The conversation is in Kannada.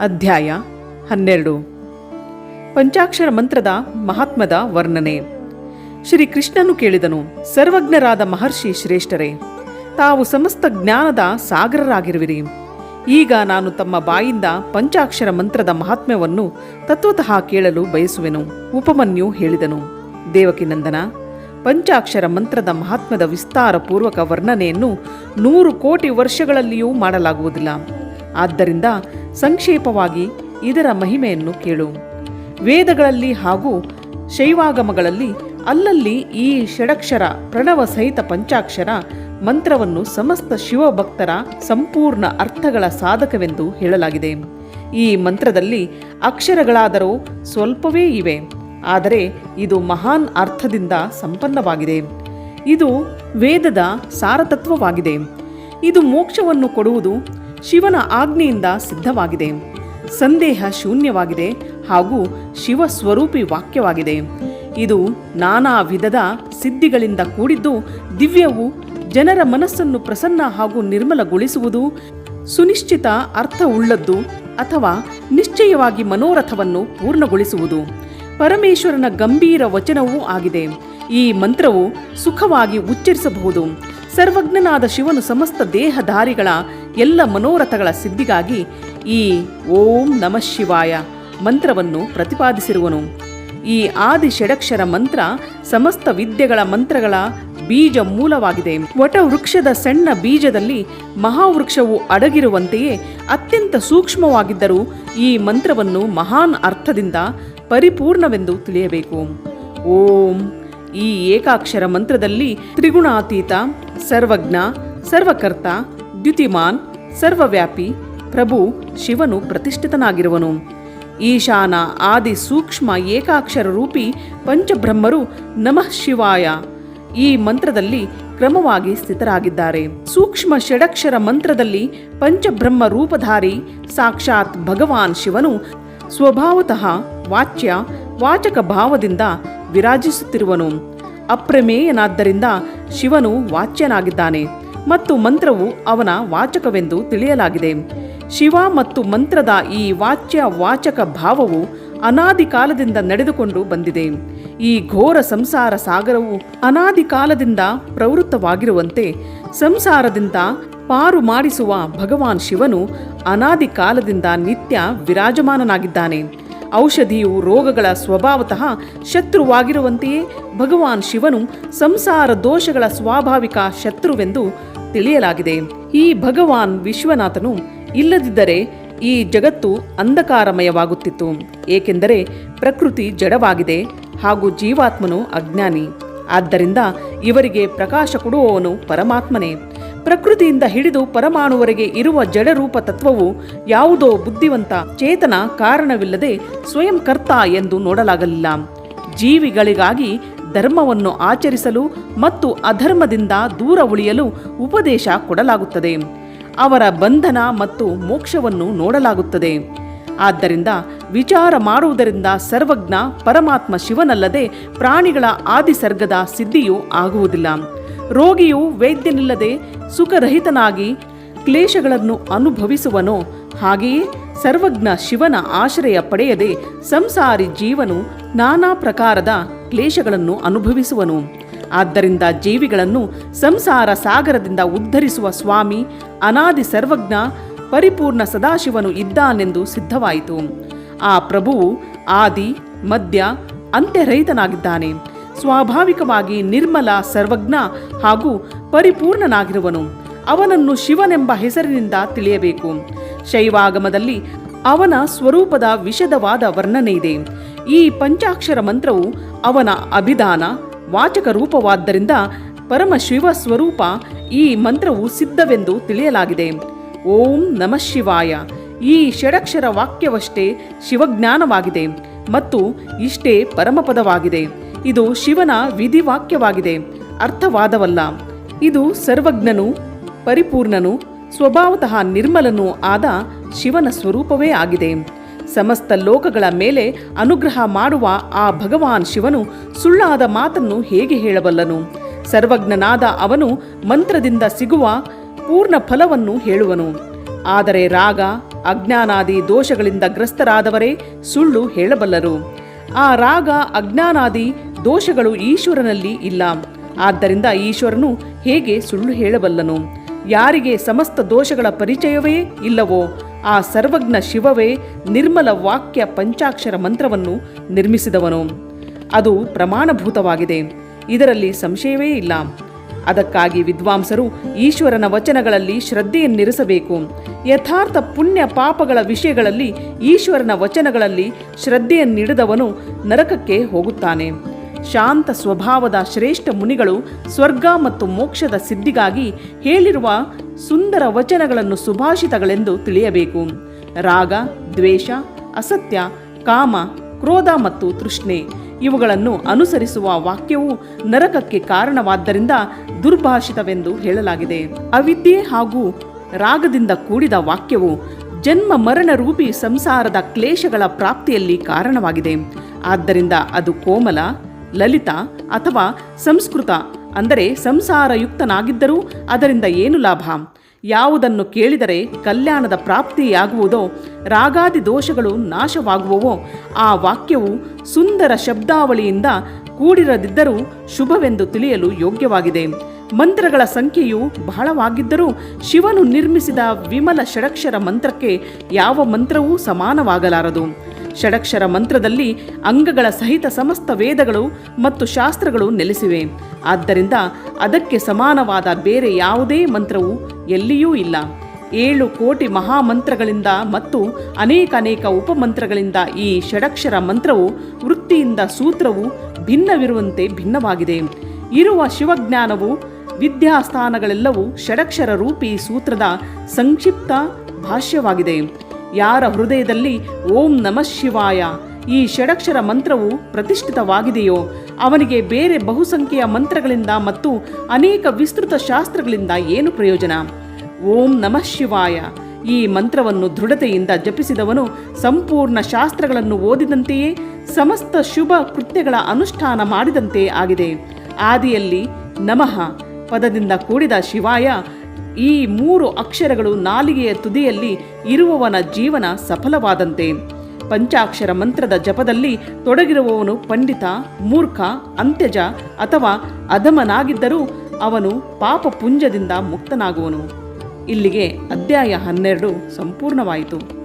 ಅಧ್ಯಾಯ ಹನ್ನೆರಡು. ಪಂಚಾಕ್ಷರ ಮಂತ್ರದ ಮಹಾತ್ಮದ ವರ್ಣನೆ. ಶ್ರೀ ಕೃಷ್ಣನು ಕೇಳಿದನು, ಸರ್ವಜ್ಞರಾದ ಮಹರ್ಷಿ ಶ್ರೇಷ್ಠರೇ, ತಾವು ಸಮಸ್ತ ಜ್ಞಾನದ ಸಾಗರರಾಗಿರುವಿರಿ. ಈಗ ನಾನು ತಮ್ಮ ಬಾಯಿಂದ ಪಂಚಾಕ್ಷರ ಮಂತ್ರದ ಮಹಾತ್ಮ್ಯವನ್ನು ತತ್ವತಃ ಕೇಳಲು ಬಯಸುವೆನು, ಉಪಮನ್ಯು ಹೇಳಿದನು. ದೇವಕಿನಂದನ, ಪಂಚಾಕ್ಷರ ಮಂತ್ರದ ಮಹಾತ್ಮದ ವಿಸ್ತಾರ ಪೂರ್ವಕ ವರ್ಣನೆಯನ್ನು ನೂರು ಕೋಟಿ ವರ್ಷಗಳಲ್ಲಿಯೂ ಮಾಡಲಾಗುವುದಿಲ್ಲ. ಆದ್ದರಿಂದ ಸಂಕ್ಷೇಪವಾಗಿ ಇದರ ಮಹಿಮೆಯನ್ನು ಕೇಳು. ವೇದಗಳಲ್ಲಿ ಹಾಗೂ ಶೈವಾಗಮಗಳಲ್ಲಿ ಅಲ್ಲಲ್ಲಿ ಈ ಷಡಕ್ಷರ ಪ್ರಣವ ಸಹಿತ ಪಂಚಾಕ್ಷರ ಮಂತ್ರವನ್ನು ಸಮಸ್ತ ಶಿವಭಕ್ತರ ಸಂಪೂರ್ಣ ಅರ್ಥಗಳ ಸಾಧಕವೆಂದು ಹೇಳಲಾಗಿದೆ. ಈ ಮಂತ್ರದಲ್ಲಿ ಅಕ್ಷರಗಳಾದರೂ ಸ್ವಲ್ಪವೇ ಇವೆ. ಆದರೆ ಇದು ಮಹಾನ್ ಅರ್ಥದಿಂದ ಸಂಪನ್ನವಾಗಿದೆ. ಇದು ವೇದದ ಸಾರತತ್ವವಾಗಿದೆ. ಇದು ಮೋಕ್ಷವನ್ನು ಕೊಡುವುದು ಶಿವನ ಆಜ್ಞೆಯಿಂದ ಸಿದ್ಧವಾಗಿದೆ. ಸಂದೇಹ ಶೂನ್ಯವಾಗಿದೆ ಹಾಗೂ ಶಿವ ಸ್ವರೂಪಿ ವಾಕ್ಯವಾಗಿದೆ. ಇದು ನಾನಾ ವಿಧದ ಸಿದ್ಧಿಗಳಿಂದ ಕೂಡಿದ್ದು, ದಿವ್ಯವು ಜನರ ಮನಸ್ಸನ್ನು ಪ್ರಸನ್ನ ಹಾಗೂ ನಿರ್ಮಲಗೊಳಿಸುವುದು, ಸುನಿಶ್ಚಿತ ಅರ್ಥವುಳ್ಳದ್ದು ಅಥವಾ ನಿಶ್ಚಯವಾಗಿ ಮನೋರಥವನ್ನು ಪೂರ್ಣಗೊಳಿಸುವುದು. ಪರಮೇಶ್ವರನ ಗಂಭೀರ ವಚನವೂ ಆಗಿದೆ. ಈ ಮಂತ್ರವು ಸುಖವಾಗಿ ಉಚ್ಚರಿಸಬಹುದು. ಸರ್ವಜ್ಞನಾದ ಶಿವನು ಸಮಸ್ತ ದೇಹಧಾರಿಗಳ ಎಲ್ಲ ಮನೋರಥಗಳ ಸಿದ್ಧಿಗಾಗಿ ಈ ಓಂ ನಮಃ ಶಿವಾಯ ಮಂತ್ರವನ್ನು ಪ್ರತಿಪಾದಿಸಿರುವನು. ಈ ಆದಿ ಷಡಕ್ಷರ ಮಂತ್ರ ಸಮಸ್ತ ವಿದ್ಯೆಗಳ ಮಂತ್ರಗಳ ಬೀಜ ಮೂಲವಾಗಿದೆ. ವಟವೃಕ್ಷದ ಸಣ್ಣ ಬೀಜದಲ್ಲಿ ಮಹಾವೃಕ್ಷವು ಅಡಗಿರುವಂತೆಯೇ ಅತ್ಯಂತ ಸೂಕ್ಷ್ಮವಾಗಿದ್ದರೂ ಈ ಮಂತ್ರವನ್ನು ಮಹಾನ್ ಅರ್ಥದಿಂದ ಪರಿಪೂರ್ಣವೆಂದು ತಿಳಿಯಬೇಕು. ಓಂ ಈ ಏಕಾಕ್ಷರ ಮಂತ್ರದಲ್ಲಿ ತ್ರಿಗುಣಾತೀತ ಸರ್ವಜ್ಞ, ಸರ್ವಕರ್ತ, ದ್ಯುತಿಮಾನ್, ಸರ್ವವ್ಯಾಪಿ, ಪ್ರಭು ಶಿವನು ಪ್ರತಿಷ್ಠಿತನಾಗಿರುವನು. ಈಶಾನ ಆದಿ ಸೂಕ್ಷ್ಮ ಏಕಾಕ್ಷರ ರೂಪಿ ಪಂಚಬ್ರಹ್ಮರು ನಮಃ ಶಿವಾಯ. ಈ ಮಂತ್ರದಲ್ಲಿ ಕ್ರಮವಾಗಿ ಸ್ಥಿತರಾಗಿದ್ದಾರೆ. ಸೂಕ್ಷ್ಮ ಷಡಕ್ಷರ ಮಂತ್ರದಲ್ಲಿ ಪಂಚಬ್ರಹ್ಮ ರೂಪಧಾರಿ ಸಾಕ್ಷಾತ್ ಭಗವಾನ್ ಶಿವನು ಸ್ವಭಾವತಃ ವಾಚ್ಯ, ವಾಚಕ ಭಾವದಿಂದ ವಿರಾಜಿಸುತ್ತಿರುವನು. ಅಪ್ರಮೇಯನಾದ್ದರಿಂದ ಶಿವನು ವಾಚ್ಯನಾಗಿದ್ದಾನೆ ಮತ್ತು ಮಂತ್ರವು ಅವನ ವಾಚಕವೆಂದು ತಿಳಿಯಲಾಗಿದೆ. ಶಿವ ಮತ್ತು ಮಂತ್ರದ ಈ ವಾಚ್ಯ ವಾಚಕ ಭಾವವು ಅನಾದಿ ಕಾಲದಿಂದ ನಡೆದುಕೊಂಡು ಬಂದಿದೆ. ಈ ಘೋರ ಸಂಸಾರ ಸಾಗರವು ಅನಾದಿ ಕಾಲದಿಂದ ಪ್ರವೃತ್ತವಾಗಿರುವಂತೆ ಸಂಸಾರದಿಂದ ಪಾರು ಮಾಡಿಸುವ ಭಗವಾನ್ ಶಿವನು ಅನಾದಿ ಕಾಲದಿಂದ ನಿತ್ಯ ವಿರಾಜಮಾನನಾಗಿದ್ದಾನೆ. ಔಷಧಿಯು ರೋಗಗಳ ಸ್ವಭಾವತಃ ಶತ್ರುವಾಗಿರುವಂತೆಯೇ ಭಗವಾನ್ ಶಿವನು ಸಂಸಾರ ದೋಷಗಳ ಸ್ವಾಭಾವಿಕ ಶತ್ರುವೆಂದು ತಿಳಿಯಲಾಗಿದೆ. ಈ ಭಗವಾನ್ ವಿಶ್ವನಾಥನು ಇಲ್ಲದಿದ್ದರೆ ಈ ಜಗತ್ತು ಅಂಧಕಾರಮಯವಾಗುತ್ತಿತ್ತು. ಏಕೆಂದರೆ ಪ್ರಕೃತಿ ಜಡವಾಗಿದೆ ಹಾಗೂ ಜೀವಾತ್ಮನು ಅಜ್ಞಾನಿ. ಆದ್ದರಿಂದ ಇವರಿಗೆ ಪ್ರಕಾಶ ಕೊಡುವವನು ಪರಮಾತ್ಮನೇ. ಪ್ರಕೃತಿಯಿಂದ ಹಿಡಿದು ಪರಮಾಣುವರೆಗೆ ಇರುವ ಜಡರೂಪ ತತ್ವವು ಯಾವುದೋ ಬುದ್ಧಿವಂತ ಚೇತನ ಕಾರಣವಿಲ್ಲದೆ ಸ್ವಯಂ ಕರ್ತ ಎಂದು ನೋಡಲಾಗಲಿಲ್ಲ. ಜೀವಿಗಳಿಗಾಗಿ ಧರ್ಮವನ್ನು ಆಚರಿಸಲು ಮತ್ತು ಅಧರ್ಮದಿಂದ ದೂರ ಉಳಿಯಲು ಉಪದೇಶ ಕೊಡಲಾಗುತ್ತದೆ. ಅವರ ಬಂಧನ ಮತ್ತು ಮೋಕ್ಷವನ್ನು ನೋಡಲಾಗುತ್ತದೆ. ಆದ್ದರಿಂದ ವಿಚಾರ ಮಾಡುವುದರಿಂದ ಸರ್ವಜ್ಞ ಪರಮಾತ್ಮ ಶಿವನಲ್ಲದೆ ಪ್ರಾಣಿಗಳ ಆದಿಸರ್ಗದ ಸಿದ್ಧಿಯೂ ಆಗುವುದಿಲ್ಲ. ರೋಗಿಯು ವೈದ್ಯನಿಲ್ಲದೆ ಸುಖರಹಿತನಾಗಿ ಕ್ಲೇಶಗಳನ್ನು ಅನುಭವಿಸುವನೋ. ಹಾಗೆಯೇ ಸರ್ವಜ್ಞ ಶಿವನ ಆಶ್ರಯ ಪಡೆಯದೆ ಸಂಸಾರಿ ಜೀವನು ನಾನಾ ಪ್ರಕಾರದ ಕ್ಲೇಶಗಳನ್ನು ಅನುಭವಿಸುವನು. ಆದ್ದರಿಂದ ಜೀವಿಗಳನ್ನು ಸಂಸಾರ ಸಾಗರದಿಂದ ಉದ್ಧರಿಸುವ ಸ್ವಾಮಿ, ಅನಾದಿ ಸರ್ವಜ್ಞ, ಪರಿಪೂರ್ಣ ಸದಾಶಿವನು ಇದ್ದಾನೆಂದು ಸಿದ್ಧವಾಯಿತು. ಆ ಪ್ರಭುವು ಆದಿ ಮಧ್ಯ ಅಂತ್ಯರಹಿತನಾಗಿದ್ದಾನೆ. ಸ್ವಾಭಾವಿಕವಾಗಿ ನಿರ್ಮಲ, ಸರ್ವಜ್ಞ ಹಾಗೂ ಪರಿಪೂರ್ಣನಾಗಿರುವನು. ಅವನನ್ನು ಶಿವನೆಂಬ ಹೆಸರಿನಿಂದ ತಿಳಿಯಬೇಕು. ಶೈವಾಗಮದಲ್ಲಿ ಅವನ ಸ್ವರೂಪದ ವಿಶದವಾದ ವರ್ಣನೆ ಇದೆ. ಈ ಪಂಚಾಕ್ಷರ ಮಂತ್ರವು ಅವನ ಅಭಿಧಾನ, ವಾಚಕ ರೂಪವಾದ್ದರಿಂದ ಪರಮಶಿವ ಸ್ವರೂಪ ಈ ಮಂತ್ರವು ಸಿದ್ಧವೆಂದು ತಿಳಿಯಲಾಗಿದೆ. ಓಂ ನಮಃ ಶಿವಾಯ. ಈ ಷಡಕ್ಷರ ವಾಕ್ಯವಷ್ಟೇ ಶಿವಜ್ಞಾನವಾಗಿದೆ ಮತ್ತು ಇಷ್ಟೇ ಪರಮಪದವಾಗಿದೆ. ಇದು ಶಿವನ ವಿಧಿವಾಕ್ಯವಾಗಿದೆ. ಅರ್ಥವಾದವಲ್ಲ. ಇದು ಸರ್ವಜ್ಞನು, ಪರಿಪೂರ್ಣನು, ಸ್ವಭಾವತಃ ನಿರ್ಮಲನೂ ಆದ ಶಿವನ ಸ್ವರೂಪವೇ ಆಗಿದೆ. ಸಮಸ್ತ ಲೋಕಗಳ ಮೇಲೆ ಅನುಗ್ರಹ ಮಾಡುವ ಆ ಭಗವಾನ್ ಶಿವನು ಸುಳ್ಳಾದ ಮಾತನ್ನು ಹೇಗೆ ಹೇಳಬಲ್ಲನು? ಸರ್ವಜ್ಞನಾದ ಅವನು ಮಂತ್ರದಿಂದ ಸಿಗುವ ಪೂರ್ಣ ಫಲವನ್ನು ಹೇಳುವನು. ಆದರೆ ರಾಗ, ಅಜ್ಞಾನಾದಿ ದೋಷಗಳಿಂದ ಗ್ರಸ್ತರಾದವರೇ ಸುಳ್ಳು ಹೇಳಬಲ್ಲರು. ಆ ರಾಗ, ಅಜ್ಞಾನಾದಿ ದೋಷಗಳು ಈಶ್ವರನಲ್ಲಿ ಇಲ್ಲ. ಆದ್ದರಿಂದ ಈಶ್ವರನು ಹೇಗೆ ಸುಳ್ಳು ಹೇಳಬಲ್ಲನು? ಯಾರಿಗೆ ಸಮಸ್ತ ದೋಷಗಳ ಪರಿಚಯವೇ ಇಲ್ಲವೋ, ಆ ಸರ್ವಜ್ಞ ಶಿವವೇ ನಿರ್ಮಲ ವಾಕ್ಯ ಪಂಚಾಕ್ಷರ ಮಂತ್ರವನ್ನು ನಿರ್ಮಿಸಿದವನು. ಅದು ಪ್ರಮಾಣಭೂತವಾಗಿದೆ, ಇದರಲ್ಲಿ ಸಂಶಯವೇ ಇಲ್ಲ. ಅದಕ್ಕಾಗಿ ವಿದ್ವಾಂಸರು ಈಶ್ವರನ ವಚನಗಳಲ್ಲಿ ಶ್ರದ್ಧೆಯನ್ನಿರಿಸಬೇಕು. ಯಥಾರ್ಥ ಪುಣ್ಯ ಪಾಪಗಳ ವಿಷಯಗಳಲ್ಲಿ ಈಶ್ವರನ ವಚನಗಳಲ್ಲಿ ಶ್ರದ್ಧೆಯನ್ನಿಡಿದವನು ನರಕಕ್ಕೆ ಹೋಗುತ್ತಾನೆ. ಶಾಂತ ಸ್ವಭಾವದ ಶ್ರೇಷ್ಠ ಮುನಿಗಳು ಸ್ವರ್ಗ ಮತ್ತು ಮೋಕ್ಷದ ಸಿದ್ಧಿಗಾಗಿ ಹೇಳಿರುವ ಸುಂದರ ವಚನಗಳನ್ನು ಸುಭಾಷಿತಗಳೆಂದು ತಿಳಿಯಬೇಕು. ರಾಗ, ದ್ವೇಷ, ಅಸತ್ಯ, ಕಾಮ, ಕ್ರೋಧ ಮತ್ತು ತೃಷ್ಣೆ ಇವುಗಳನ್ನು ಅನುಸರಿಸುವ ವಾಕ್ಯವು ನರಕಕ್ಕೆ ಕಾರಣವಾದ್ದರಿಂದ ದುರ್ಭಾಷಿತವೆಂದು ಹೇಳಲಾಗಿದೆ. ಅವಿದ್ಯೆ ಹಾಗೂ ರಾಗದಿಂದ ಕೂಡಿದ ವಾಕ್ಯವು ಜನ್ಮ ಮರಣ ರೂಪಿ ಸಂಸಾರದ ಕ್ಲೇಶಗಳ ಪ್ರಾಪ್ತಿಯಲ್ಲಿ ಕಾರಣವಾಗಿದೆ. ಆದ್ದರಿಂದ ಅದು ಕೋಮಲ ಲಲಿತ ಅಥವಾ ಸಂಸ್ಕೃತ, ಅಂದರೆ ಸಂಸಾರಯುಕ್ತನಾಗಿದ್ದರೂ ಅದರಿಂದ ಏನು ಲಾಭ? ಯಾವುದನ್ನು ಕೇಳಿದರೆ ಕಲ್ಯಾಣದ ಪ್ರಾಪ್ತಿಯಾಗುವುದೋ, ರಾಗಾದಿ ದೋಷಗಳು ನಾಶವಾಗುವವೋ, ಆ ವಾಕ್ಯವು ಸುಂದರ ಶಬ್ದಾವಳಿಯಿಂದ ಕೂಡಿರದಿದ್ದರೂ ಶುಭವೆಂದು ತಿಳಿಯಲು ಯೋಗ್ಯವಾಗಿದೆ. ಮಂತ್ರಗಳ ಸಂಖ್ಯೆಯು ಬಹಳವಾಗಿದ್ದರೂ ಶಿವನು ನಿರ್ಮಿಸಿದ ವಿಮಲ ಷಡಕ್ಷರ ಮಂತ್ರಕ್ಕೆ ಯಾವ ಮಂತ್ರವೂ ಸಮಾನವಾಗಲಾರದು. ಷಡಕ್ಷರ ಮಂತ್ರದಲ್ಲಿ ಅಂಗಗಳ ಸಹಿತ ಸಮಸ್ತ ವೇದಗಳು ಮತ್ತು ಶಾಸ್ತ್ರಗಳು ನೆಲೆಸಿವೆ. ಆದ್ದರಿಂದ ಅದಕ್ಕೆ ಸಮಾನವಾದ ಬೇರೆ ಯಾವುದೇ ಮಂತ್ರವು ಎಲ್ಲಿಯೂ ಇಲ್ಲ. ಏಳು ಕೋಟಿ ಮಹಾಮಂತ್ರಗಳಿಂದ ಮತ್ತು ಅನೇಕ ಅನೇಕ ಉಪಮಂತ್ರಗಳಿಂದ ಈ ಷಡಕ್ಷರ ಮಂತ್ರವು ವೃತ್ತಿಯಿಂದ ಸೂತ್ರವು ಭಿನ್ನವಿರುವಂತೆ ಭಿನ್ನವಾಗಿದೆ. ಇರುವ ಶಿವಜ್ಞಾನವು, ವಿದ್ಯಾಸ್ಥಾನಗಳೆಲ್ಲವೂ ಷಡಕ್ಷರ ರೂಪಿ ಸೂತ್ರದ ಸಂಕ್ಷಿಪ್ತ ಭಾಷ್ಯವಾಗಿದೆ. ಯಾರ ಹೃದಯದಲ್ಲಿ ಓಂ ನಮಃ ಶಿವಾಯ? ಈ ಷಡಕ್ಷರ ಮಂತ್ರವು ಪ್ರತಿಷ್ಠಿತವಾಗಿದೆಯೋ? ಅವನಿಗೆ ಬೇರೆ ಬಹುಸಂಖ್ಯೆಯ ಮಂತ್ರಗಳಿಂದ ಮತ್ತು ಅನೇಕ ವಿಸ್ತೃತ ಶಾಸ್ತ್ರಗಳಿಂದ ಏನು ಪ್ರಯೋಜನ? ಓಂ ನಮಃ ಶಿವಾಯ. ಈ ಮಂತ್ರವನ್ನು ದೃಢತೆಯಿಂದ ಜಪಿಸಿದವನು ಸಂಪೂರ್ಣ ಶಾಸ್ತ್ರಗಳನ್ನು ಓದಿದಂತೆಯೇ ಸಮಸ್ತ ಶುಭ ಕೃತ್ಯಗಳ ಅನುಷ್ಠಾನ ಮಾಡಿದಂತೆ ಆಗಿದೆ. ಆದಿಯಲ್ಲಿ ನಮಃ ಪದದಿಂದ ಕೂಡಿದ ಶಿವಾಯ ಈ ಮೂರು ಅಕ್ಷರಗಳು ನಾಲಿಗೆಯ ತುದಿಯಲ್ಲಿ ಇರುವವನ ಜೀವನ ಸಫಲವಾದಂತೆ. ಪಂಚಾಕ್ಷರ ಮಂತ್ರದ ಜಪದಲ್ಲಿ ತೊಡಗಿರುವವನು ಪಂಡಿತ, ಮೂರ್ಖ, ಅಂತ್ಯಜ ಅಥವಾ ಅಧಮನಾಗಿದ್ದರೂ ಅವನು ಪಾಪ ಪುಂಜದಿಂದ ಮುಕ್ತನಾಗುವನು. ಇಲ್ಲಿಗೆ ಅಧ್ಯಾಯ ಹನ್ನೆರಡು ಸಂಪೂರ್ಣವಾಯಿತು.